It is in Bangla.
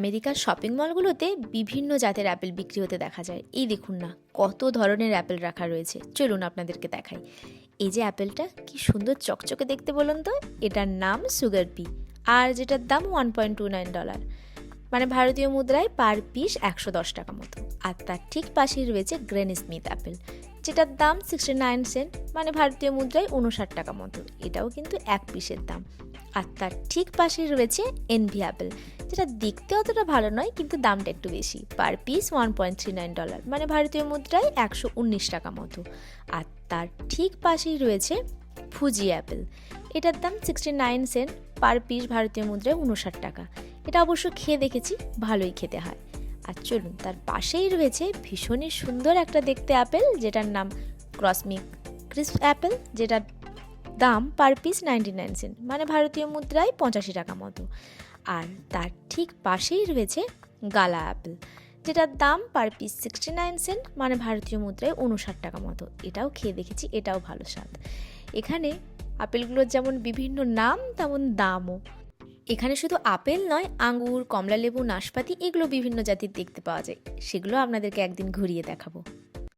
আমেরিকার শপিং মলগুলোতে বিভিন্ন জাতের অ্যাপেল বিক্রি হতে দেখা যায়। এই দেখুন না, কত ধরনের অ্যাপেল রাখা রয়েছে। চলুন আপনাদেরকে দেখাই। এই যে অ্যাপেলটা, কি সুন্দর চকচকে দেখতে বলুন তো। এটার নাম সুগার পি, আর যেটার দাম one point two nine dollar মানে ভারতীয় মুদ্রায় পার পিস একশো দশ টাকা মতো। আর তার ঠিক পাশেই রয়েছে গ্রেন স্মিথ অ্যাপেল, যেটার দাম সিক্সটি নাইন সেন্ট মানে ভারতীয় মুদ্রায় উনষাট টাকা মতো। এটাও কিন্তু এক পিসের দাম। আর তার ঠিক পাশেই রয়েছে এনভি অ্যাপেল যেটা দেখতে অতটা ভালো নয়, কিন্তু দামটা একটু বেশি। Per piece one point three nine dollar মানে ভারতীয় মুদ্রায় একশো উনিশ টাকা মতো। আর তার ঠিক পাশেই রয়েছে ফুজি অ্যাপেল এটার দাম sixty nine cent per piece ভারতীয় মুদ্রায় উনষাট টাকা। এটা অবশ্য খেয়ে দেখেছি, ভালোই খেতে হয়। আর চলুন, তার পাশেই রয়েছে ভীষণই সুন্দর একটা দেখতে অ্যাপেল যেটার নাম ক্রসমিক ক্রিস্প অ্যাপেল যেটার দাম per piece ninety nine cent মানে ভারতীয় মুদ্রায় পঁচাশি টাকা মতো। আর তার ঠিক পাশেই রয়েছে গালা অ্যাপেল যেটার দাম per piece sixty nine cent মানে ভারতীয় মুদ্রায় উনষাট টাকা মতো। এটাও খেয়ে দেখেছি, এটাও ভালো স্বাদ। এখানে আপেলগুলোর যেমন বিভিন্ন নাম, তেমন দামও। এখানে শুধু আপেল নয়, আঙ্গুর, কমলালেবু, নাশপাতি, এগুলো বিভিন্ন জাতির দেখতে পাওয়া যায়। সেগুলো আপনাদেরকে একদিন ঘুরিয়ে দেখাবো।